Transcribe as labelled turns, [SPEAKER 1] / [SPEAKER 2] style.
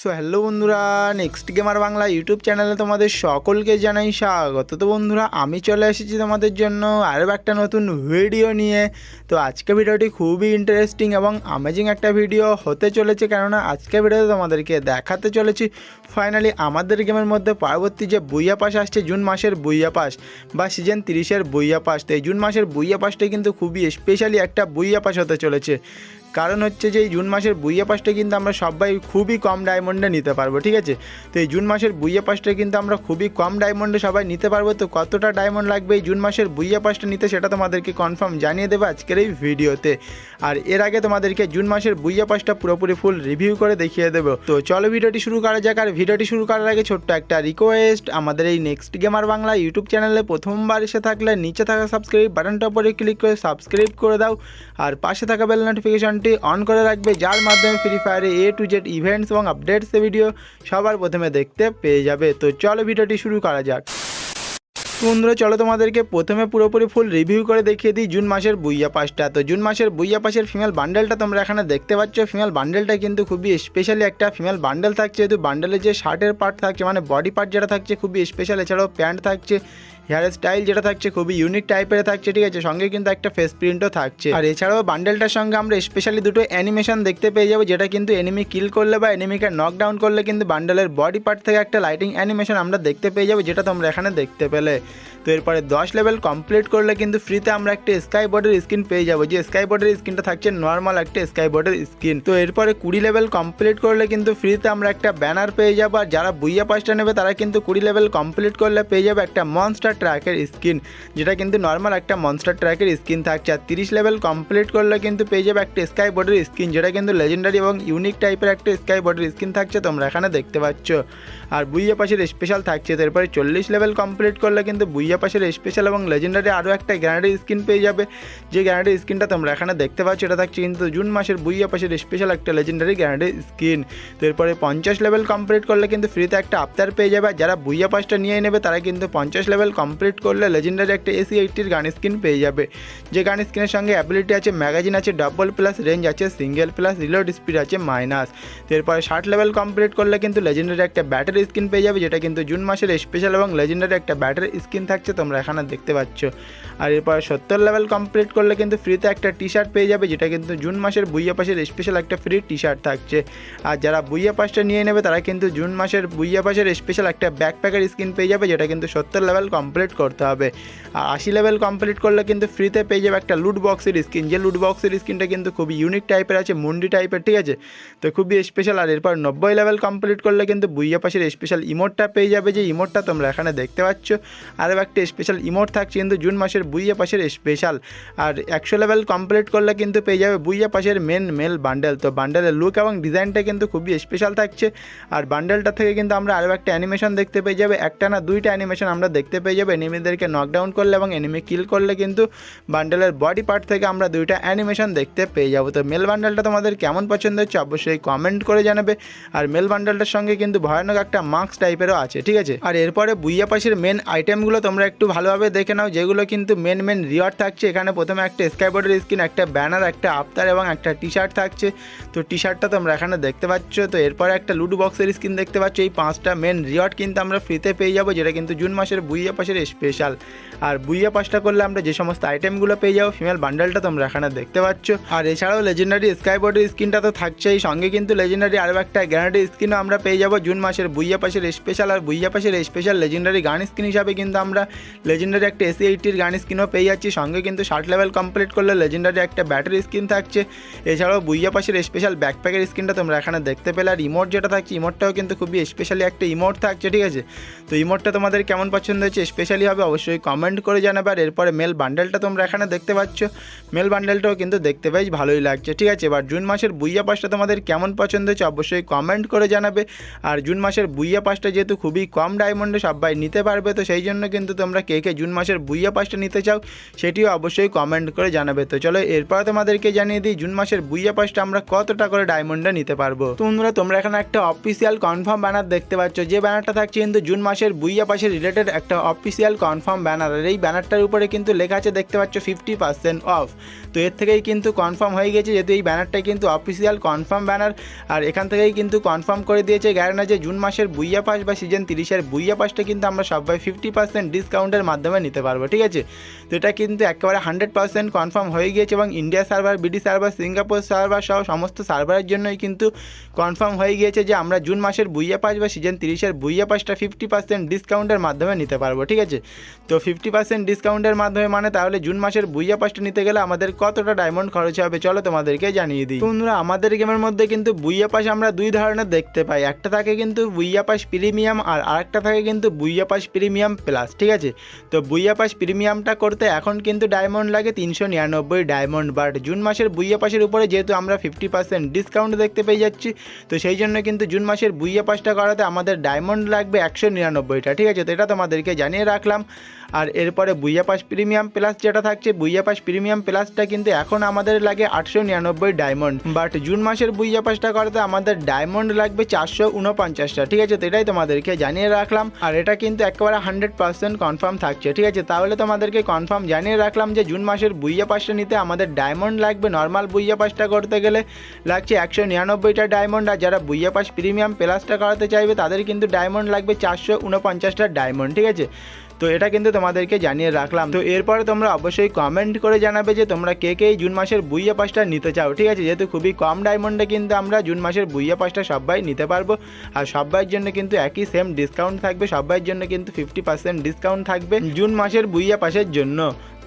[SPEAKER 1] So hello বন্ধুরা, next gamer Bangla YouTube চ্যানেলে তোমাদের সকলকে জানাই স্বাগত। তো বন্ধুরা, আমি চলে এসেছি তোমাদের জন্য আরও একটা নতুন ভিডিও নিয়ে। তো আজকে ভিডিওটি খুবই ইন্টারেস্টিং এবং অ্যামেজিং একটা ভিডিও হতে চলেছে, কেননা আজকে ভিডিওতে তোমাদেরকে দেখাতে চলেছি ফাইনালি আমাদের গেমের মধ্যে পরবর্তী যে বুইয়া পাস আসছে, জুন মাসের বুইয়া পাস বা সিজন তিরিশের বুইয়া পাস। তো এই জুন মাসের বুইয়া পাসটা কিন্তু খুবই স্পেশালি একটা বুইয়া পাস হতে চলেছে। কারণ হচ্ছে যে এই জুন মাসের বুইয়া পাসটা কিন্তু আমরা সবাই খুবই কম ডায়মন্ডে নিতে পারব, ঠিক আছে? তো এই জুন মাসের বুইয়া পাসটা কিন্তু আমরা খুবই কম ডায়মন্ডে সবাই নিতে পারব, তো কতটা ডায়মন্ড লাগবে এই জুন মাসের বুইয়া পাসটা নিতে সেটা তোমাদেরকে কনফার্ম জানিয়ে দেবো আজকের এই ভিডিওতে। আর এর আগে তোমাদেরকে জুন মাসের বুইয়া পাসটা পুরোপুরি ফুল রিভিউ করে দেখিয়ে দেবো। তো চলো ভিডিওটি শুরু করা যাক, আর ভিডিওটি শুরু করার আগে ছোট্ট একটা রিকোয়েস্ট আমাদের এই নেক্সট গেমার বাংলা ইউটিউব চ্যানেলে প্রথমবার এসে থাকলে নিচে থাকা সাবস্ক্রাইব বাটনটা উপরে ক্লিক করে সাবস্ক্রাইব করে দাও, আর পাশে থাকা বেল নোটিফিকেশনটি অন করে রাখবে, যার মাধ্যমে ফ্রি ফায়ারে এ টু জেড ইভেন্টস এবং আপডেটস ভিডিও সবার প্রথমে দেখতে পেয়ে যাবে। তো চলো ভিডিওটি শুরু করা যাক। বন্ধুরা, চলো তোমাদেরকে প্রথমে পুরোপুরি ফুল রিভিউ করে দেখিয়ে দিই জুন মাসের বুইয়া পাসটা। তো জুন মাসের বুইয়া পাসের ফিমেল বান্ডেলটা তোমরা এখানে দেখতে পাচ্ছ। ফিমেল বান্ডেলটা কিন্তু খুবই স্পেশালি একটা ফিমেল বান্ডেল থাকছে। যেহেতু বান্ডেলের যে শার্টের পার্ট থাকছে মানে বডি পার্ট যেটা থাকছে, খুবই স্পেশাল এছাড়াও প্যান্ট থাকছে হেয়ার স্টাইল যেটা থাকছে খুবই ইউনিক টাইপের থাকছে, ঠিক আছে? সঙ্গে কিন্তু একটা ফেস প্রিন্টও থাকছে। আর এছাড়াও বান্ডেলটার সঙ্গে আমরা স্পেশালি দুটো অ্যানিমেশন দেখতে পেয়ে যাব, যেটা কিন্তু এনিমি কিল করলে বা এনিমিকে নকডাউন করলে কিন্তু বান্ডেলের বডি পার্ট থেকে একটা লাইটিং অ্যানিমেশন আমরা দেখতে পেয়ে যাব, যেটা তোমরা এখানে দেখতে পেলে। তো এরপরে দশ লেভেল কমপ্লিট করলে কিন্তু ফ্রিতে আমরা একটা স্কাই বোর্ডের স্কিন পেয়ে যাব, যে স্কাই বোর্ডের স্কিনটা থাকছে নর্মাল একটা স্কাই বোর্ডের স্কিন তো এরপরে কুড়ি লেভেল কমপ্লিট করলে কিন্তু ফ্রিতে আমরা একটা ব্যানার পেয়ে যাব, আর যারা বুইয়া পাসটা নেবে তারা কিন্তু কুড়ি লেভেল কমপ্লিট করলে পেয়ে যাবে একটা মনস্টার ট্র্যাকের স্কিন যেটা কিন্তু নর্মাল একটা মনস্টার ট্র্যাকের স্কিন থাকছে। আর তিরিশ লেভেল কমপ্লিট করলে কিন্তু পেয়ে যাবে একটা স্কাই বোর্ডের স্কিন যেটা কিন্তু লেজেন্ডারি এবং ইউনিক টাইপের একটা স্কাই বোর্ডের স্কিন থাকছে তোমরা এখানে দেখতে পাচ্ছ। আর বুইয়া পাশের স্পেশাল থাকছে, তো এরপরে চল্লিশ লেভেল কমপ্লিট করলে কিন্তু বুইয়া পাশের স্পেশাল এবং লেজেন্ডারি আরও একটা গ্যানারি স্কিন পেয়ে যাবে। যে গ্যানারি স্কিনটা তোমরা এখানে দেখতে পাচ্ছ, এটা থাকছে কিন্তু জুন মাসের বুইয়া পাশের স্পেশাল একটা লেজেন্ডারি গ্যানারি স্কিন তো এরপরে পঞ্চাশ লেভেল কমপ্লিট করলে কিন্তু ফ্রিতে একটা আফতার পেয়ে যাবে। যারা বুইয়া পাসটা নিয়ে নেবে, তারা কিন্তু পঞ্চাশ লেভেল কমপ্লিট করলে লেজেন্ডারি একটা এসি এইটটির গান স্ক্রিন পেয়ে যাবে। যে গান স্কিনের সঙ্গে অ্যাবিলিটি আছে ম্যাগাজিন আছে ডাবল প্লাস রেঞ্জ আছে সিঙ্গেল প্লাস রিলোড স্পিড আছে মাইনাস এরপরে ষাট লেভেল কমপ্লিট করলে কিন্তু লেজেন্ডারি একটা ব্যাটারি স্কিন পেয়ে যাবে, যেটা কিন্তু জুন মাসের স্পেশাল এবং লেজেন্ডারি একটা ব্যাটারি স্কিন থাকছে, তোমরা এখানে দেখতে পাচ্ছ। আর এরপরে সত্তর লেভেল কমপ্লিট করলে কিন্তু ফ্রিতে একটা টি শার্ট পেয়ে যাবে, যেটা কিন্তু জুন মাসের বুইয়া পাশের স্পেশাল একটা ফ্রি টি শার্ট থাকছে। আর যারা বুইয়া পাসটা নিয়ে নেবে, তারা কিন্তু জুন মাসের বুইয়া পাশের স্পেশাল একটা ব্যাকপ্যাকের স্কিন পেয়ে যাবে, যেটা কিন্তু সত্তর লেভেল কমপ্লিট করতে হবে। আর আশি লেভেল কমপ্লিট করলে কিন্তু ফ্রিতে পেয়ে যাবে একটা লুট বক্সের স্কিন যে লুট বক্সের স্কিনটা কিন্তু খুবই ইউনিক টাইপের আছে, মুন্ডি টাইপের ঠিক আছে? তো খুবই স্পেশাল আর এরপর নব্বই লেভেল কমপ্লিট করলে কিন্তু বুইয়া পাশের স্পেশাল ইমোটটা পেয়ে যাবে। যে ইমোটটা তোমরা এখানে দেখতে পাচ্ছ, আরও একটা স্পেশাল ইমোট থাকছে কিন্তু জুন মাসের বুইয়া পাশের স্পেশাল আর একশো লেভেল কমপ্লিট করলে কিন্তু পেয়ে যাবে বুইয়া পাশের মেন মেল বান্ডেল তো বান্ডেলের লুক এবং ডিজাইনটা কিন্তু খুবই স্পেশাল থাকছে। আর বান্ডেলটা থেকে কিন্তু আমরা আরও একটা অ্যানিমেশন দেখতে পেয়ে যাবে। একটা না দুইটা অ্যানিমেশন আমরা দেখতে পেয়ে যাবে। এনিমিদেরকে নকডাউন করলে এবং এনিমি কিল করলে কিন্তু বান্ডেলের বডি পার্ট থেকে আমরা দুইটা অ্যানিমেশন দেখতে পেয়ে যাব। তো মেল বান্ডেলটা তোমাদের কেমন পছন্দ হচ্ছে অবশ্যই কমেন্ট করে জানাবে। আর মেল বান্ডেলটার সঙ্গে কিন্তু ভয়ানক একটা মার্কস টাইপেরও আছে, ঠিক আছে? আর এরপরে বুইয়া পাশের মেন আইটেমগুলো তোমরা একটু ভালোভাবে দেখে নাও, যেগুলো কিন্তু মেন মেন রিওয়ার্ড থাকছে। এখানে প্রথমে একটা স্কাইবোর্ডের স্কিন একটা ব্যানার একটা আফতার এবং একটা টি শার্ট থাকছে। তো টি শার্টটা তোমরা এখানে দেখতে পাচ্ছ। তো এরপরে একটা লুডো বক্সের স্কিন দেখতে পাচ্ছ। এই পাঁচটা মেন রিওয়ার্ড কিন্তু আমরা ফ্রিতে পেয়ে যাব, যেটা কিন্তু জুন মাসের বুইয়া পাশের স্পেশাল আর বুইয়া পাসটা করলে আমরা যে সমস্ত আইটেমগুলো পেয়ে যাব ফিমেল বান্ডেলটা তোমরা এখানে দেখতে পাচ্ছ। আর এছাড়াও লেজেন্ডারি স্কাইবোর্ডের স্কিনটা তো থাকছেই। সঙ্গে কিন্তু লেজেন্ডারি আরও একটা গ্যানারি স্কিনও আমরা পেয়ে যাব জুন মাসের বুইয়া পাশের স্পেশাল আর বুইয়া পাশের স্পেশাল লেজেন্ডারি গান স্কিন হিসাবে কিন্তু আমরা লেজেন্ডারি একটা এসি এইটির গান স্কিনও পেয়ে যাচ্ছি। সঙ্গে কিন্তু ষাট লেভেল কমপ্লিট করলে লেজেন্ডারি একটা ব্যাটারি স্কিন থাকছে। এছাড়াও বুইয়া পাশের স্পেশাল ব্যাকপ্যাকের স্কিনটা তোমরা এখানে দেখতে পেলে। আর ইমোট যেটা থাকছে ইমোটটাও কিন্তু খুবই স্পেশালি একটা ইমোট থাকছে, ঠিক আছে? তো ইমোটটা তোমাদের কেমন পছন্দ হচ্ছে স্পেশালি হবে, অবশ্যই কমেন্ট করে জানাবে। আর এরপরে মেল বান্ডেলটা তোমরা এখানে দেখতে পাচ্ছ। মেল বান্ডেলটাও কিন্তু দেখতে বেশ ভালোই লাগছে। ঠিক আছে, এবার জুন মাসের বুইয়া পাসটা তোমাদের কেমন পছন্দ হচ্ছে অবশ্যই কমেন্ট করে জানাবে। আর জুন মাসের বুইয়া পাসটা যেহেতু খুবই কম ডায়মন্ডে সবাই নিতে পারবে, তো সেই জন্য কিন্তু তোমরা কে কে জুন মাসের বুইয়া পাসটা নিতে চাও, সেটিও অবশ্যই কমেন্ট করে জানাবে। তো চলো, এরপর তোমাদেরকে জানিয়ে দিই, জুন মাসের বুইয়া পাসটা আমরা কতটা করে ডায়মন্ডে নিতে পারব। তো বন্ধুরা, তোমরা এখানে একটা অফিসিয়াল কনফার্ম ব্যানার দেখতে পাচ্ছ। যে ব্যানারটা থাকছে কিন্তু জুন মাসের বুইয়া পাসের রিলেটেড একটা অফিস অফিসিয়াল কনফার্ম ব্যানার আর এই ব্যানারটার উপরে কিন্তু লেখা আছে, দেখতে পাচ্ছ ফিফটি পার্সেন্ট অফ তো এর থেকেই কিন্তু কনফার্ম হয়ে গেছে যেহেতু এই ব্যানারটাই কিন্তু অফিসিয়াল কনফার্ম ব্যানার আর এখান থেকেই কিন্তু কনফার্ম করে দিয়েছে গ্যারেনা যে জুন মাসের বুইয়া পাস বা সিজন তিরিশের বুইয়া পাসটা কিন্তু আমরা সবাই ফিফটি পার্সেন্ট ডিসকাউন্টের মাধ্যমে নিতে পারব, ঠিক আছে? তো এটা কিন্তু একেবারে হান্ড্রেড পার্সেন্ট কনফার্ম হয়ে গিয়েছে এবং India server BD server Singapore server সহ সমস্ত সার্ভারের জন্যই কিন্তু কনফার্ম হয়ে গিয়েছে যে আমরা জুন মাসের বুইয়া পাস বা সিজন তিরিশের বুইয়া পাসটা ফিফটি পার্সেন্ট ডিসকাউন্টের মাধ্যমে নিতে পারব, ঠিক আছে তো ফিফটি পার্সেন্ট ডিসকাউন্টের মাধ্যমে মানে তাহলে জুন মাসের বুইয়া পাসটা নিতে গেলে আমাদের কতটা ডায়মন্ড খরচ হবে চলো তোমাদেরকে জানিয়ে দিই। বন্ধুরা, আমাদের গেমের মধ্যে কিন্তু বুইয়া পাস আমরা দুই ধরনের দেখতে পাই। একটা থাকে কিন্তু বুইয়া পাস প্রিমিয়াম আর আরেকটা থাকে কিন্তু বুইয়া পাস প্রিমিয়াম প্লাস ঠিক আছে? তো বুইয়া পাস প্রিমিয়ামটা করতে এখন কিন্তু ডায়মন্ড লাগে তিনশো নিরানব্বই ডায়মন্ড বাট জুন মাসের বুইয়া পাসের উপরে যেহেতু আমরা ফিফটি পার্সেন্ট ডিসকাউন্ট দেখতে পেয়ে যাচ্ছি, তো সেই জন্য কিন্তু জুন মাসের বুইয়া পাসটা করাতে আমাদের ডায়মন্ড লাগবে একশো নিরানব্বইটা, ঠিক আছে? তো এটা তোমাদেরকে জানিয়ে রাখলাম। আর এরপরে বুইয়া পাস প্রিমিয়াম প্লাস যেটা থাকছে, বুইয়া পাস প্রিমিয়াম প্লাসটা কিন্তু এখন আমাদের লাগে আটশো নিরানব্বই ডায়মন্ড। বাট জুন মাসের বুইয়া পাসটা করাতে আমাদের ডায়মন্ড লাগবে চারশো উনপঞ্চাশটা, ঠিক আছে? তো এটাই তোমাদেরকে জানিয়ে রাখলাম। আর এটা কিন্তু একেবারে হান্ড্রেড পার্সেন্ট কনফার্ম থাকছে, ঠিক আছে? তাহলে তোমাদেরকে কনফার্ম জানিয়ে রাখলাম যে জুন মাসের বুইয়া পাসটা নিতে আমাদের ডায়মন্ড লাগবে, নর্মাল বুইয়া পাসটা করতে গেলে লাগছে একশো নিরানব্বইটা ডায়মন্ড। আর যারা বুইয়া পাস প্রিমিয়াম প্লাসটা করাতে চাইবে, তাদের কিন্তু ডায়মন্ড লাগবে চারশো উনপঞ্চাশটা ডায়মন্ড, ঠিক আছে? তো এটা কিন্তু তোমাদেরকে জানিয়ে রাখলাম। তো এরপরে তোমরা অবশ্যই কমেন্ট করে জানাবে যে তোমরা কে কে জুন মাসের বুইয়া পাসটা নিতে চাও, ঠিক আছে? যেহেতু খুবই কম ডায়মন্ডে কিন্তু আমরা জুন মাসের বুইয়া পাসটা সবাই নিতে পারব। আর সবাইয়ের জন্য কিন্তু একই সেম ডিসকাউন্ট থাকবে, সবাইয়ের জন্য কিন্তু ফিফটি পার্সেন্ট ডিসকাউন্ট থাকবে জুন মাসের বুইয়া পাসের জন্য।